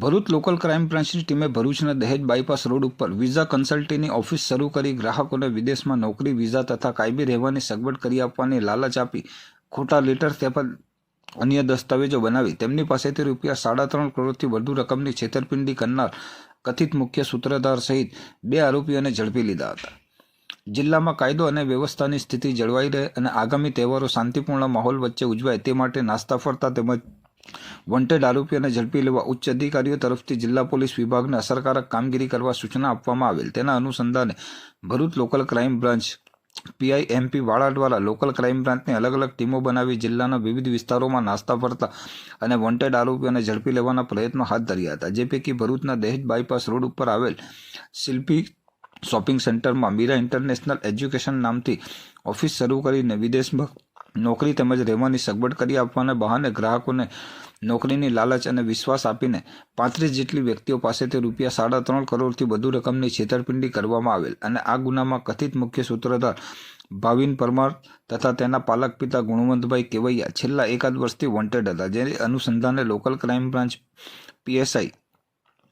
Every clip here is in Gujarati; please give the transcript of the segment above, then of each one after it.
ભરૂચ લોકલ ક્રાઇમ બ્રાન્ચની ટીમે ભરૂચના દહેજ બાયપાસ રોડ ઉપર વિઝા કન્સલ્ટીની ઓફિસ શરૂ કરી ગ્રાહકોને વિદેશમાં નોકરી, વિઝા તથા કાયમી રહેવાની સગવડ કરી આપવાની લાલચ આપી, ખોટા લેટર તેમજ અન્ય દસ્તાવેજો બનાવી. તેમની પાસેથી રૂપિયા સાડા ત્રણ કરોડથી વધુ રકમની છેતરપિંડી કરનાર કથિત મુખ્ય સૂત્રધાર સહિત બે આરોપીઓને ઝડપી લીધા હતા. જિલ્લામાં કાયદો અને વ્યવસ્થાની સ્થિતિ જળવાઈ રહે અને આગામી તહેવારો શાંતિપૂર્ણ માહોલ વચ્ચે ઉજવાય તે માટે નાસ્તા ફરતા તેમજ વોન્ટેડ આરોપીઓને ઝડપી લેવા ઉચ્ચ અધિકારીઓ તરફથી જિલ્લા પોલીસ વિભાગને અસરકારક કામગીરી કરવા સૂચના આપવામાં આવેલ. તેના અનુસંધાને Bharuch local crime branch PI MP વાળા દ્વારા લોકલ ક્રાઇમ બ્રાન્ચની અલગ અલગ ટીમો બનાવી જિલ્લાના વિવિધ વિસ્તારોમાં નાસ્તા ફરતા અને વોન્ટેડ આરોપીઓને ઝડપી લેવાના પ્રયત્નો હાથ ધર્યા હતા. જે પૈકી ભરૂચના દહેજ બાયપાસ રોડ ઉપર આવેલ શિલ્પી શોપિંગ સેન્ટરમાં મીરા ઇન્ટરનેશનલ એજ્યુકેશન નામથી ઓફિસ શરૂ કરીને વિદેશમાં નોકરી તેમજ રહેવાની સગવડ કરી આપવાના બહાને ગ્રાહકોને નોકરીની લાલચ અને વિશ્વાસ આપીને પાંત્રીસ જેટલી વ્યક્તિઓ પાસેથી રૂપિયા સાડા ત્રણ કરોડથી વધુ રકમની છેતરપિંડી કરવામાં આવેલ અને આ ગુનામાં કથિત મુખ્ય સૂત્રધાર ભાવિન પરમાર તથા તેના પાલક પિતા ગુણવંતભાઈ કેવૈયા છેલ્લા એકાદ વર્ષથી વોન્ટેડ હતા, જેને અનુસંધાને local crime branch PSI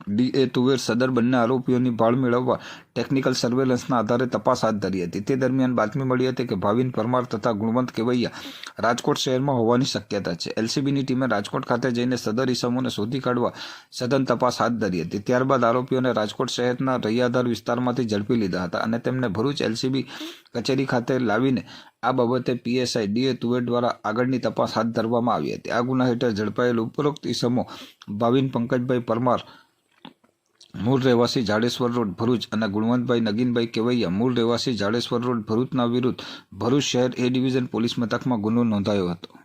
DA Tuver સદર બંને આરોપીઓની ભાળ મેળવવા ટેકનિકલ સર્વેલન્સના આધારે તપાસ હાથ ધરી હતી. તે દરમિયાન બાતમી મળી હતી કે ભાવિન પરમાર તથા ગુણવંત કેવૈયા રાજકોટ શહેરમાં હોવાની શક્યતા છે. એલસીબીની ટીમે રાજકોટ ખાતે જઈને સદર ઇસમોને શોધી કાઢવા સઘન તપાસ હાથ ધરી હતી. ત્યારબાદ આરોપીઓને રાજકોટ શહેરના રૈયાધાર વિસ્તારમાંથી ઝડપી લીધા હતા અને તેમને ભરૂચ એલસીબી કચેરી ખાતે લાવીને આ બાબતે પીએસઆઈ ડીએ તુવેર દ્વારા આગળની તપાસ હાથ ધરવામાં આવી હતી. આ ગુના હેઠળ ઝડપાયેલ ઉપરોક્ત ઇસમો ભાવિન પંકજભાઈ પરમાર મૂળ રહેવાસી જાડેશ્વર રોડ, ભરૂચ અને ગુણવંતભાઈ નગીનભાઈ કેવૈયા, મૂળ રહેવાસી જાડેશ્વર રોડ ભરૂચના વિરુદ્ધ ભરૂચ શહેર એ ડિવિઝન પોલીસ મથકમાં ગુનો નોંધાયો હતો.